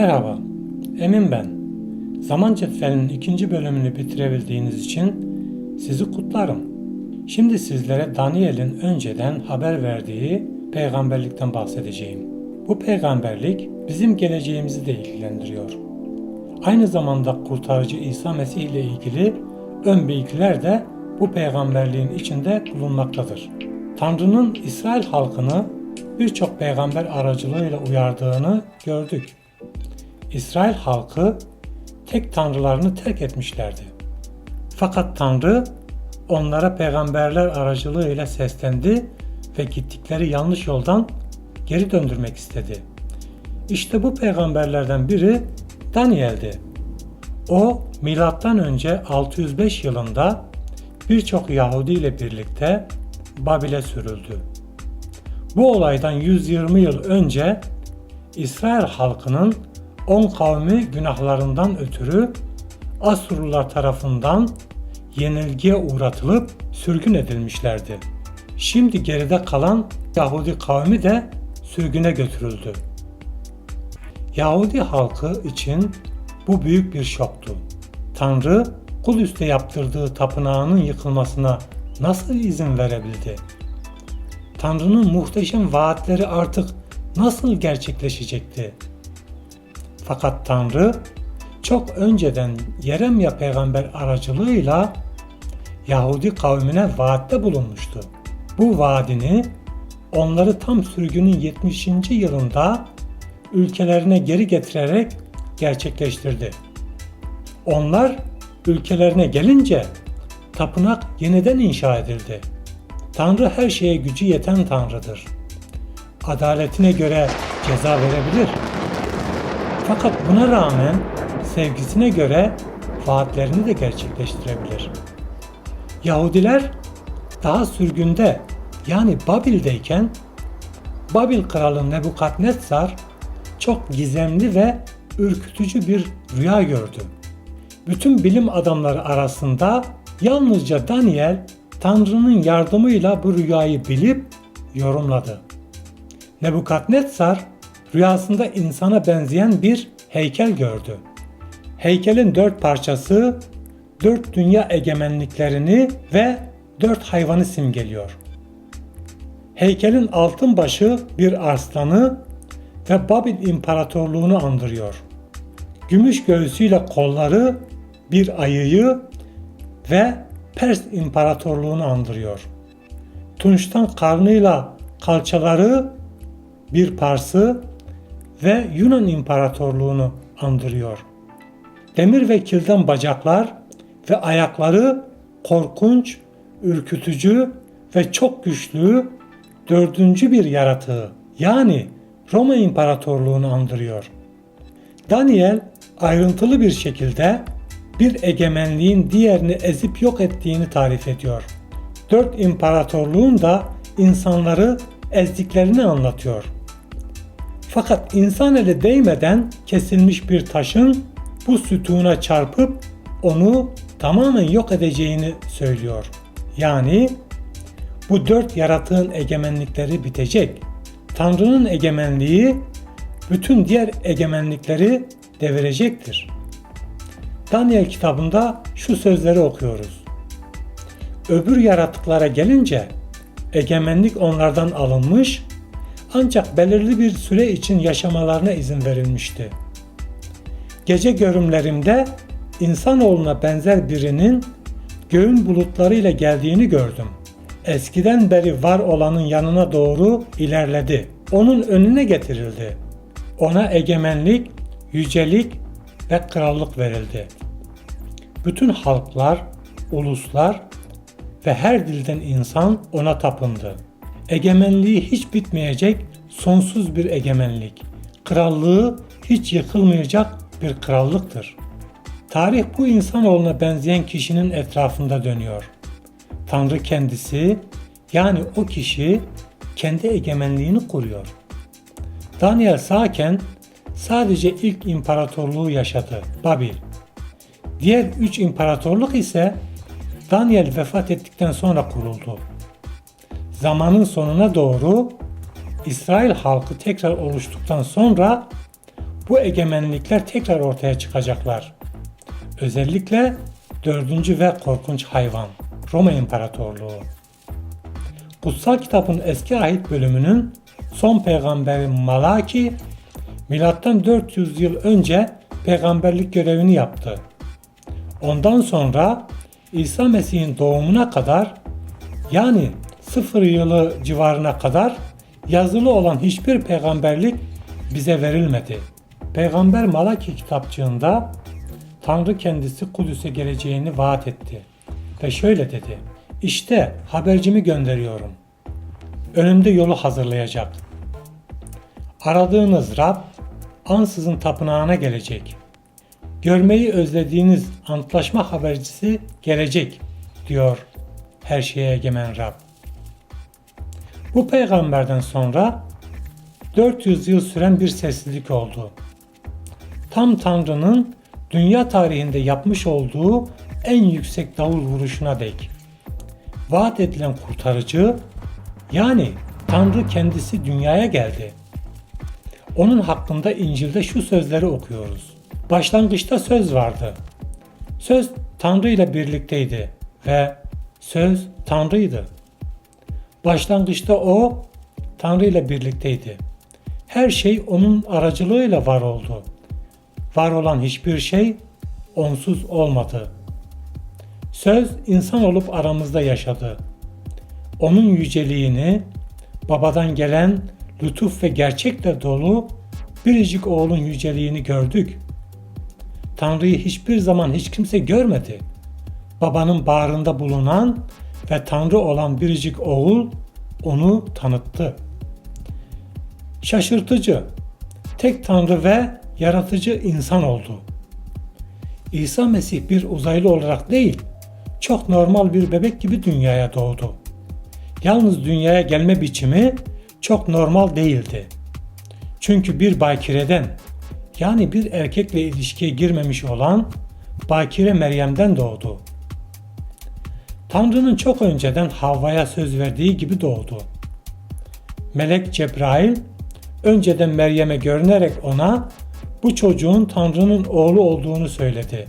Merhaba, Emin ben. Zaman Cetveli'nin ikinci bölümünü bitirebildiğiniz için sizi kutlarım. Şimdi sizlere Daniel'in önceden haber verdiği peygamberlikten bahsedeceğim. Bu peygamberlik bizim geleceğimizi de ilgilendiriyor. Aynı zamanda kurtarıcı İsa Mesih ile ilgili ön bilgiler de bu peygamberliğin içinde bulunmaktadır. Tanrı'nın İsrail halkını birçok peygamber aracılığıyla uyardığını gördük. İsrail halkı tek tanrılarını terk etmişlerdi. Fakat Tanrı onlara peygamberler aracılığıyla seslendi ve gittikleri yanlış yoldan geri döndürmek istedi. İşte bu peygamberlerden biri Daniel'di. O milattan önce 605 yılında birçok Yahudi ile birlikte Babil'e sürüldü. Bu olaydan 120 yıl önce İsrail halkının 10 kavmi günahlarından ötürü Asurlular tarafından yenilgiye uğratılıp sürgün edilmişlerdi. Şimdi geride kalan Yahudi kavmi de sürgüne götürüldü. Yahudi halkı için bu büyük bir şoktu. Tanrı Kudüs'te yaptırdığı tapınağının yıkılmasına nasıl izin verebildi? Tanrı'nın muhteşem vaatleri artık nasıl gerçekleşecekti? Fakat Tanrı çok önceden Yeremya peygamber aracılığıyla Yahudi kavmine vaatte bulunmuştu. Bu vaadini onları tam sürgünün 70. yılında ülkelerine geri getirerek gerçekleştirdi. Onlar ülkelerine gelince tapınak yeniden inşa edildi. Tanrı her şeye gücü yeten Tanrıdır. Adaletine göre ceza verebilir. Fakat buna rağmen sevgisine göre vaatlerini de gerçekleştirebilir. Yahudiler daha sürgünde yani Babil'deyken Babil kralı Nebukadnezar çok gizemli ve ürkütücü bir rüya gördü. Bütün bilim adamları arasında yalnızca Daniel Tanrı'nın yardımıyla bu rüyayı bilip yorumladı. Nebukadnezar rüyasında insana benzeyen bir heykel gördü. Heykelin dört parçası dört dünya egemenliklerini ve dört hayvanı simgeliyor. Heykelin altın başı bir arslanı ve Babil İmparatorluğunu andırıyor. Gümüş göğsüyle kolları bir ayıyı ve Pers İmparatorluğunu andırıyor. Tunçtan karnıyla kalçaları bir Pars'ı ve Yunan İmparatorluğunu andırıyor. Demir ve kilden bacaklar ve ayakları korkunç, ürkütücü ve çok güçlü dördüncü bir yaratığı yani Roma İmparatorluğunu andırıyor. Daniel ayrıntılı bir şekilde bir egemenliğin diğerini ezip yok ettiğini tarif ediyor. Dört imparatorluğun da insanları ezdiklerini anlatıyor. Fakat insan eli değmeden kesilmiş bir taşın bu sütuna çarpıp onu tamamen yok edeceğini söylüyor. Yani bu dört yaratığın egemenlikleri bitecek. Tanrı'nın egemenliği bütün diğer egemenlikleri devirecektir. Daniel kitabında şu sözleri okuyoruz. Öbür yaratıklara gelince egemenlik onlardan alınmış ancak belirli bir süre için yaşamalarına izin verilmişti. Gece görümlerimde insanoğluna benzer birinin göğün bulutlarıyla geldiğini gördüm. Eskiden beri var olanın yanına doğru ilerledi. Onun önüne getirildi. Ona egemenlik, yücelik ve krallık verildi. Bütün halklar, uluslar ve her dilden insan ona tapındı. Egemenliği hiç bitmeyecek sonsuz bir egemenlik. Krallığı hiç yıkılmayacak bir krallıktır. Tarih bu insanoğluna benzeyen kişinin etrafında dönüyor. Tanrı kendisi yani o kişi kendi egemenliğini kuruyor. Daniel sağken sadece ilk imparatorluğu yaşadı, Babil. Diğer üç imparatorluk ise Daniel vefat ettikten sonra kuruldu. Zamanın sonuna doğru İsrail halkı tekrar oluştuktan sonra bu egemenlikler tekrar ortaya çıkacaklar. Özellikle dördüncü ve korkunç hayvan Roma İmparatorluğu. Kutsal kitabın eski ahit bölümünün son peygamberi Malaki milattan 400 yıl önce peygamberlik görevini yaptı. Ondan sonra İsa Mesih'in doğumuna kadar yani sıfır yılı civarına kadar yazılı olan hiçbir peygamberlik bize verilmedi. Peygamber Malaki kitapçığında Tanrı kendisi Kudüs'e geleceğini vaat etti. Ve şöyle dedi. İşte habercimi gönderiyorum. Önümde yolu hazırlayacak. Aradığınız Rab ansızın tapınağına gelecek. Görmeyi özlediğiniz antlaşma habercisi gelecek diyor her şeye egemen Rab. Bu peygamberden sonra 400 yıl süren bir sessizlik oldu. Tam Tanrı'nın dünya tarihinde yapmış olduğu en yüksek davul vuruşuna dek. Vaat edilen kurtarıcı yani Tanrı kendisi dünyaya geldi. Onun hakkında İncil'de şu sözleri okuyoruz. Başlangıçta söz vardı. Söz Tanrı ile birlikteydi ve söz Tanrı'ydı. Başlangıçta o Tanrı ile birlikteydi. Her şey onun aracılığıyla var oldu. Var olan hiçbir şey onsuz olmadı. Söz insan olup aramızda yaşadı. Onun yüceliğini, babadan gelen lütuf ve gerçekle dolu biricik oğlun yüceliğini gördük. Tanrı'yı hiçbir zaman hiç kimse görmedi. Babanın bağrında bulunan ve Tanrı olan biricik oğul onu tanıttı. Şaşırtıcı, tek Tanrı ve yaratıcı insan oldu. İsa Mesih bir uzaylı olarak değil, çok normal bir bebek gibi dünyaya doğdu. Yalnız dünyaya gelme biçimi çok normal değildi. Çünkü bir bakireden yani bir erkekle ilişkiye girmemiş olan Bakire Meryem'den doğdu. Tanrı'nın çok önceden Havva'ya söz verdiği gibi doğdu. Melek Cebrail önceden Meryem'e görünerek ona bu çocuğun Tanrı'nın oğlu olduğunu söyledi.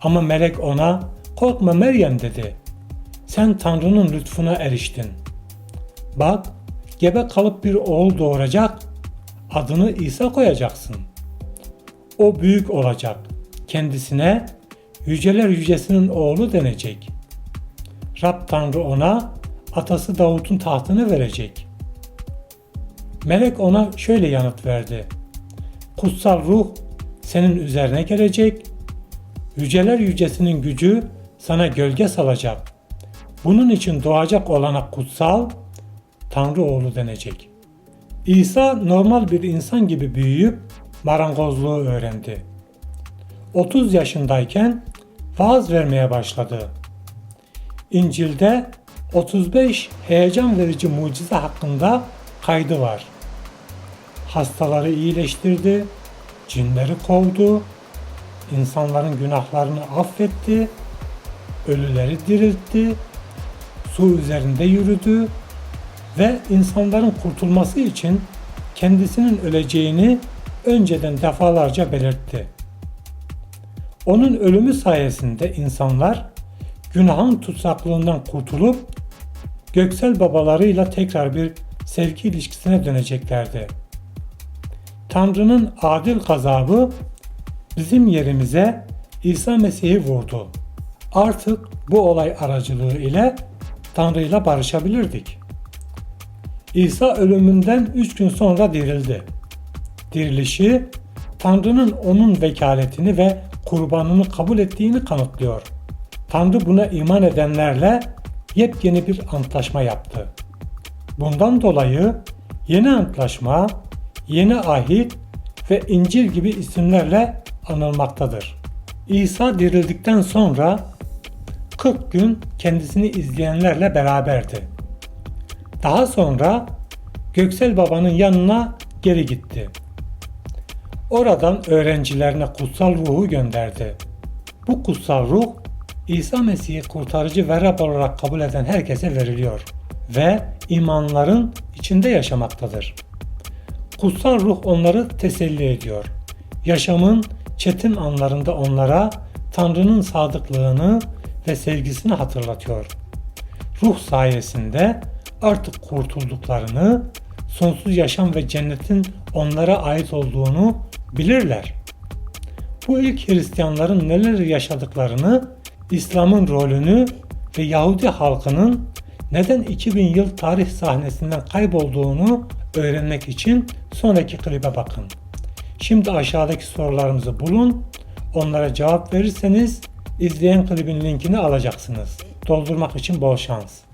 Ama melek ona korkma Meryem dedi. Sen Tanrı'nın lütfuna eriştin. Bak gebe kalıp bir oğul doğuracak, adını İsa koyacaksın. O büyük olacak, kendisine yüceler yücesinin oğlu denecek. Rab Tanrı ona atası Davut'un tahtını verecek. Melek ona şöyle yanıt verdi. Kutsal ruh senin üzerine gelecek, yüceler yücesinin gücü sana gölge salacak. Bunun için doğacak olana kutsal, Tanrı oğlu denecek. İsa normal bir insan gibi büyüyüp marangozluğu öğrendi. 30 yaşındayken vaaz vermeye başladı. İncil'de 35 heyecan verici mucize hakkında kaydı var. Hastaları iyileştirdi, cinleri kovdu, insanların günahlarını affetti, ölüleri diriltti, su üzerinde yürüdü ve insanların kurtulması için kendisinin öleceğini önceden defalarca belirtti. Onun ölümü sayesinde insanlar günahın tutsaklığından kurtulup göksel babalarıyla tekrar bir sevgi ilişkisine döneceklerdi. Tanrı'nın adil gazabı bizim yerimize İsa Mesih'i vurdu. Artık bu olay aracılığı ile Tanrı ile barışabilirdik. İsa ölümünden üç gün sonra dirildi. Dirilişi Tanrı'nın onun vekaletini ve kurbanını kabul ettiğini kanıtlıyor. Tanrı buna iman edenlerle yepyeni bir antlaşma yaptı. Bundan dolayı yeni antlaşma, yeni ahit ve İncil gibi isimlerle anılmaktadır. İsa dirildikten sonra 40 gün kendisini izleyenlerle beraberdi. Daha sonra Göksel Baba'nın yanına geri gitti. Oradan öğrencilerine kutsal ruhu gönderdi. Bu kutsal ruh İsa Mesih'i kurtarıcı ve Rab olarak kabul eden herkese veriliyor ve imanların içinde yaşamaktadır. Kutsal ruh onları teselli ediyor yaşamın çetin anlarında onlara Tanrı'nın sadıklığını ve sevgisini hatırlatıyor. Ruh sayesinde artık kurtulduklarını, sonsuz yaşam ve cennetin onlara ait olduğunu bilirler. Bu ilk Hristiyanların neler yaşadıklarını, İslam'ın rolünü ve Yahudi halkının neden 2000 yıl tarih sahnesinden kaybolduğunu öğrenmek için sonraki klibe bakın. Şimdi aşağıdaki sorularımızı bulun. Onlara cevap verirseniz izleyen klibin linkini alacaksınız. Doldurmak için bol şans.